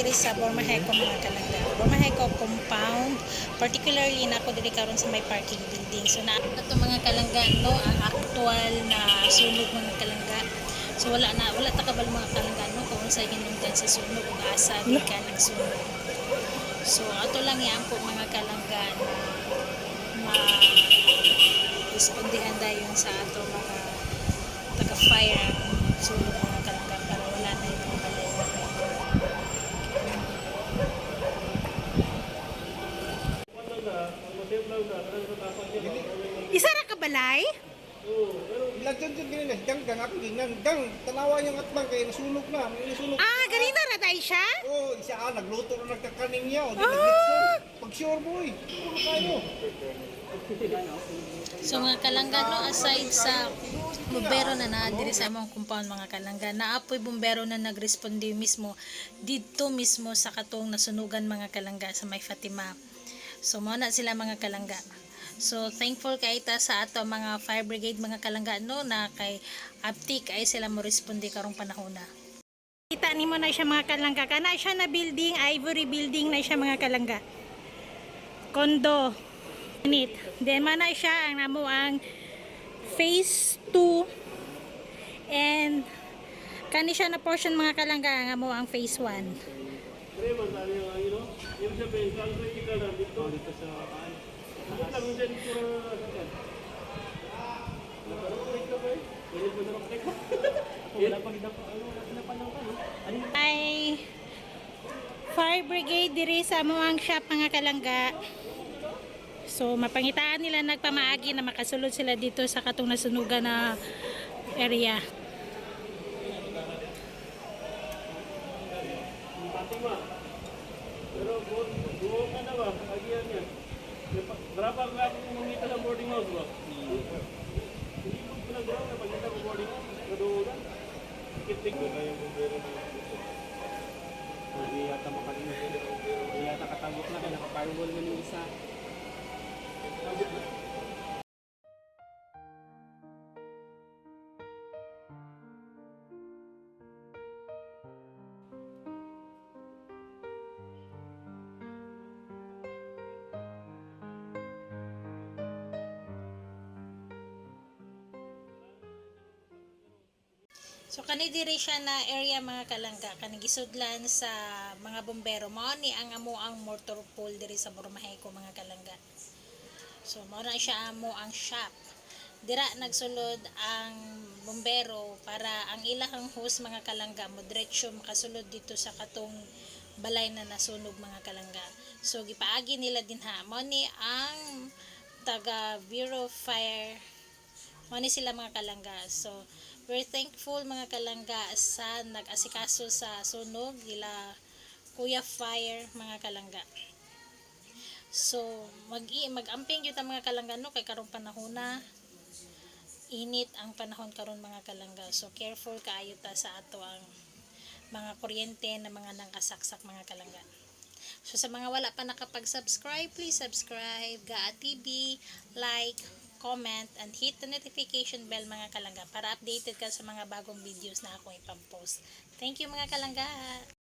diri sa Bormaheco mga kalangga. Bormaheco compound, particularly na ako diri karon sa may parking building. So na ato mga kalangga no ang actual na sunog mga kalangga. So wala na wala ta kabal mga kalangga no kung sa hinungdan sa sunog ug asa ka nagsunog. So ato lang yan po mga kalangga na ma respondihan dayon sa ato mga taga-fire ang sunog mga kalangga para wala na yung mga balay. Isa ra ka balay? Ilagyan dyan ganun eh. Gang, gang ako ganyan. Gang, tanawa yung atbang kaya nasunog na. Nasunog. Ah, ganito ra tayo siya? Oo, isa ah, nagluto na nagkakaning niya. O, di Ah! Pag sure boy, puro tayo. So mga kalangga no aside sa bumbero na naa diri sa among compound mga kalangga naapoy bumbero na nagresponde mismo didto mismo sa katong nasunugan mga kalangga sa may Fatima. So mo na sila mga kalangga. So thankful kay ta sa ato mga fire brigade mga kalangga no na kay aptik ay sila mo responde karong panahon na. Kita nimo na siya mga kalangga kana siya na building ivory building na siya mga kalangga. Kondo Init. Then mana siya ang namo ang phase 2 and kani siya na portion mga kalangga ang amo ang phase 1. Ay fire brigade diri sa amo ang shop mga kalangga. So mapangitaan nila nagpamaagi na makasulod sila dito sa katong nasunugan na area. Pero buo ka na ba? Agian niya. Berapa ako kumita ng boarding house ba? Hindi ko pinagawa na pagkita ko boarding house. Kadulan. Kitik ko na yung bumbero na Hindi yata makalimutan. Hindi yata katagok na kaya nakapirewall na yung isa. So kani diri siya na area mga kalangga kani gisudlan sa mga bombero mao ni ang amo ang motor pool diri sa Burmaheco mga kalangga. So mao na siya amo ang shop. Dira nagsulod ang bombero para ang ilahang hose mga kalangga mo diretso makasulod dito sa katong balay na nasunog mga kalangga. So gipaagi nila dinha mao ni ang taga Bureau Fire Mao ni sila mga kalangga. So, we're thankful mga kalangga sa nag-asikaso sa sunog nila Kuya Fire mga kalangga. So, mag mag-amping ta mga kalangga no kay karong panahon na init ang panahon karon mga kalangga. So, careful kaayo ta sa ato ang mga kuryente na mga nangkasaksak mga kalangga. So sa mga wala pa nakapag-subscribe, please subscribe, Gaa TV, like, comment, and hit the notification bell mga kalangga para updated ka sa mga bagong videos na ako ipampost. Thank you mga kalangga!